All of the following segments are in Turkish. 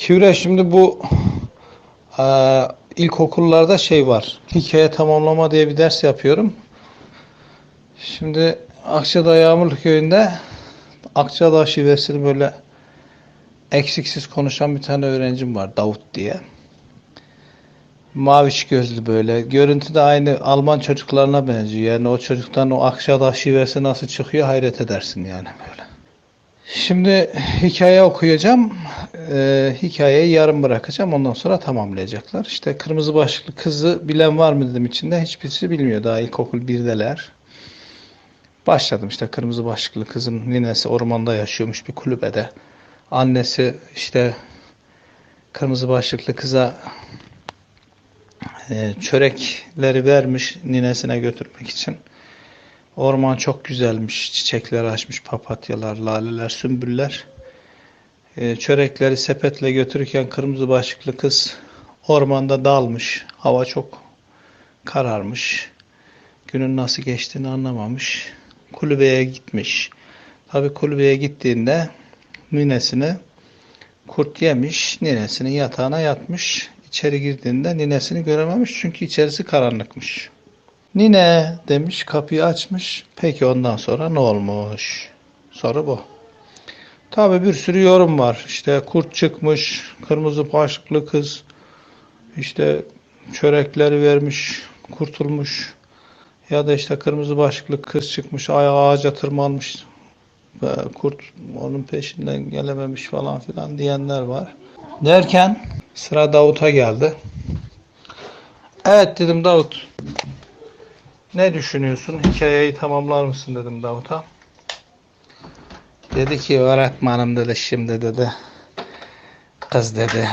Kübra şimdi bu eee, ilkokullarda şey var. Hikaye tamamlama diye bir ders yapıyorum. Şimdi Akçadağ Yağmurlu köyünde Akçadağ şivesini böyle eksiksiz konuşan bir tane öğrencim var Davut diye. Maviş gözlü böyle. Görüntü de aynı Alman çocuklarına benziyor. Yani o çocuktan o Akçadağ şivesi nasıl çıkıyor hayret edersin yani böyle. Şimdi hikaye okuyacağım. Ee, hikayeyi yarım bırakacağım. Ondan sonra tamamlayacaklar. İşte kırmızı başlıklı kızı bilen var mı dedim içinde. Hiçbirisi bilmiyor. Daha ilkokul birdeler. Başladım işte kırmızı başlıklı kızın ninesi ormanda yaşıyormuş bir kulübede. Annesi işte kırmızı başlıklı kıza e, çörekleri vermiş ninesine götürmek için. Orman çok güzelmiş. Çiçekler açmış, papatyalar, laleler, sümbüller. E, çörekleri sepetle götürürken kırmızı başlıklı kız ormanda dalmış. Hava çok kararmış. Günün nasıl geçtiğini anlamamış. Kulübeye gitmiş. Tabi kulübeye gittiğinde ninesini kurt yemiş. Ninesinin yatağına yatmış. İçeri girdiğinde ninesini görememiş çünkü içerisi karanlıkmış. Nine demiş kapıyı açmış. Peki ondan sonra ne olmuş? Soru bu. Tabi bir sürü yorum var. İşte kurt çıkmış, kırmızı başlıklı kız, işte çörekleri vermiş, kurtulmuş. Ya da işte kırmızı başlıklı kız çıkmış, ağaca tırmanmış. Kurt onun peşinden gelememiş falan filan diyenler var. Derken sıra Davut'a geldi. Evet dedim Davut. Ne düşünüyorsun? Hikayeyi tamamlar mısın dedim Davut'a. Dedi ki öğretmenim dedi şimdi dedi. Kız dedi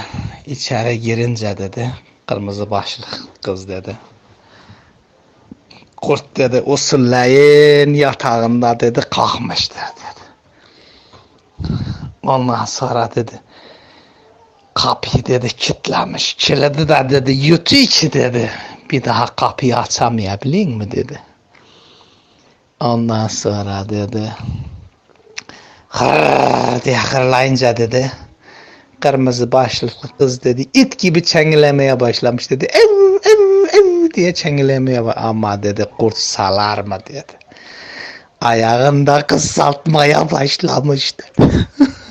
içeri girince dedi. Kırmızı başlı kız dedi. Kurt dedi usulleyin yatağında dedi kalkmıştır dedi. Ondan sonra dedi kapıyı dedi kilitlemiş. Kilidi de dedi yutuyor ki dedi. Bir daha kapıyı açamayabilir mi dedi. Ondan sonra dedi hır diye hırlayınca dedi kırmızı başlıklı kız dedi it gibi çengilemeye başlamış dedi. Ev ev ev diye çengilemeye ama dedi kurt salar mı dedi. Ayağında kısaltmaya başlamıştı.